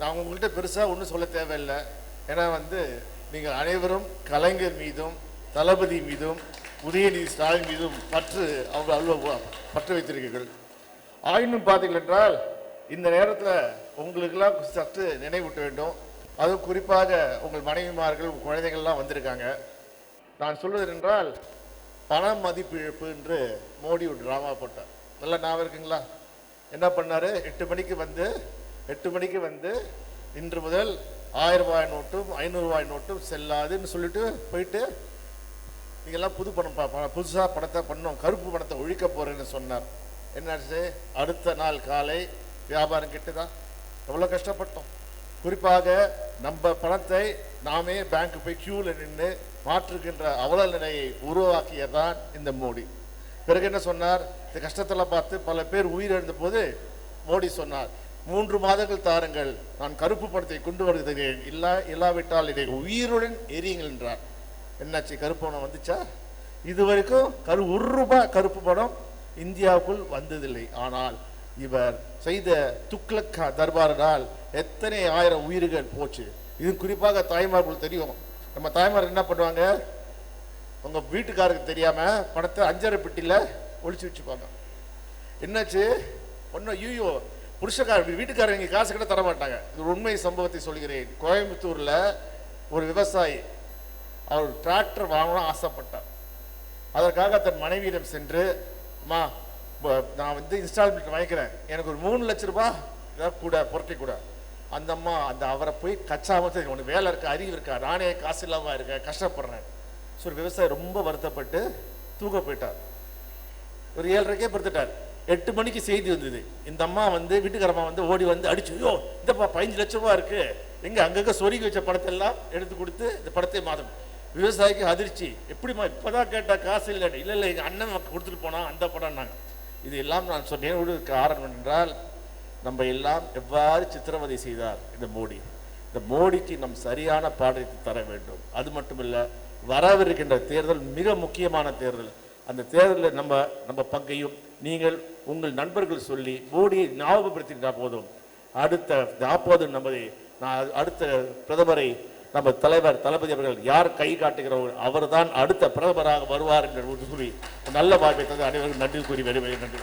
நான் உங்கள்கிட்ட பெருசாக ஒன்றும் சொல்ல தேவையில்லை. ஏன்னா வந்து நீங்கள் அனைவரும் கலைஞர் மீதும் தளபதி மீதும் உதயநிதி ஸ்டாலின் மீதும் பற்று அவங்க அவ்வளோ பற்று வைத்திருக்கீர்கள். ஆயினும் பார்த்தீர்கள் என்றால் இந்த நேரத்தில் உங்களுக்கெல்லாம் சற்று நினைவூட்ட வேண்டும். அதுவும் குறிப்பாக உங்கள் மனைவிமார்கள் குழந்தைகள்லாம் வந்திருக்காங்க. நான் சொல்வது என்றால் பண மதிப்பிழப்பு என்று மோடி ஒரு ட்ராமா போட்டார். நல்லா ஞாபகம் இருக்குங்களா? என்ன பண்ணார்? எட்டு மணிக்கு வந்து எட்டு மணிக்கு வந்து இன்று முதல் ஆயிரம் ரூபாய் நோட்டும் ஐநூறுரூவாய் நோட்டும் செல்லாதுன்னு சொல்லிட்டு போயிட்டு நீங்கள்லாம் புது பணம் ப- பணத்தை பண்ணோம் கருப்பு பணத்தை ஒழிக்க போகிறேன்னு சொன்னார். என்னாச்சு? அடுத்த நாள் காலை வியாபாரம் கெட்டுதா எவ்வளோ கஷ்டப்பட்டோம். குறிப்பாக நம்ம பணத்தை நாமே பேங்க் போய் க்யூவில் நின்று மாற்றுகின்ற அவல நிலையை உருவாக்கியதான் இந்த மோடி. பிறகு என்ன சொன்னார்? இந்த கஷ்டத்தில் பார்த்து பல பேர் உயிரிழந்த போது மோடி சொன்னார் மூன்று மாதங்கள் தாருங்கள். நான் கருப்பு படத்தை கொண்டு வருகிறேன். இல்லா இல்லாவிட்டால் இதை உயிருடன் எரியுங்கள் என்றார். என்னாச்சு கருப்பு பணம் வந்துச்சா? இது வரைக்கும் கரு ஒரு ரூபாய் கருப்பு படம் இந்தியாவுக்குள் வந்ததில்லை. ஆனால் இவர் செய்த துக்ளக் தர்பாரினால் எத்தனை ஆயிரம் உயிர்கள் போச்சு. இது குறிப்பாக தாய்மார்களுக்கு தெரியும். நம்ம தாய்மார் என்ன பண்ணுவாங்க? உங்கள் வீட்டுக்காருக்கு தெரியாமல் பணத்தை அஞ்சரை பெட்டியில் ஒழிச்சு வச்சுப்பாங்க. என்னாச்சு? ஒன்றும் ஐயோ புருஷக்கார வீட்டுக்காரர் இங்கே காசு கூட தர மாட்டாங்க இது உண்மை சம்பவத்தை சொல்கிறேன். கோயம்புத்தூரில் ஒரு விவசாயி அவர் டிராக்டர் வாங்கணும் ஆசைப்பட்டார் அதற்காக தன் மனைவியிடம் சென்று அம்மா நான் வந்து இன்ஸ்டால்மெண்ட் வாங்கிக்கிறேன். எனக்கு ஒரு மூணு லட்ச ரூபாய் ஏதாவது கூட புரட்டி கூட. அந்த அம்மா அந்த அவரை போய் கச்சாம சரி உனக்கு வேலை இருக்கா? அறிவு இருக்கா? நானே காசு இல்லாமல் இருக்கேன் கஷ்டப்படுறேன். ஸோ ஒரு விவசாயி ரொம்ப வருத்தப்பட்டு தூக்க போயிட்டார். ஒரு ஏழரைக்கே படுத்துட்டார். எட்டு மணிக்கு செய்தி வந்தது. இந்த அம்மா வந்து வீட்டுக்காரம்மா வந்து ஓடி வந்து அடிச்சு ஐயோ இந்தப்பா பதினஞ்சு லட்ச ரூபா இருக்கு. எங்க அங்கங்க சொருகி வச்ச படத்தை எல்லாம் எடுத்து கொடுத்து இந்த படத்தை மாதம். விவசாயிக்கு அதிர்ச்சி. எப்படிம்மா இப்போதான் கேட்டா காசு இல்லை இல்லை இல்லை எங்க அண்ணன் கொடுத்துட்டு போனா அந்த படம்னாங்க இது எல்லாம் நான் சொன்னேன். காரணம் என்றால் நம்ம எல்லாம் எவ்வாறு சித்திரவதை செய்தார்? இந்த மோடி. இந்த மோடிக்கு நம் சரியான பாடத்தை தர வேண்டும். அது மட்டுமில்ல வரவிருக்கின்ற தேர்தல் மிக முக்கியமான தேர்தல். அந்த தேர்தலில் நம்ம நம்ம பங்கையும் நீங்கள் உங்கள் நண்பர்கள் சொல்லி மோடியை ஞாபகப்படுத்தினா போதும். அடுத்த நாற்பது நமது நான் அடுத்த பிரதமரை நம்ம தலைவர் தளபதி அவர்கள் யார் கை காட்டுகிறவர் அவர்தான் அடுத்த பிரதமராக வருவார் என்று கூறி நல்ல வாய்ப்பை தந்து அனைவருக்கும் நன்றி கூறி வருவேன் நன்றி.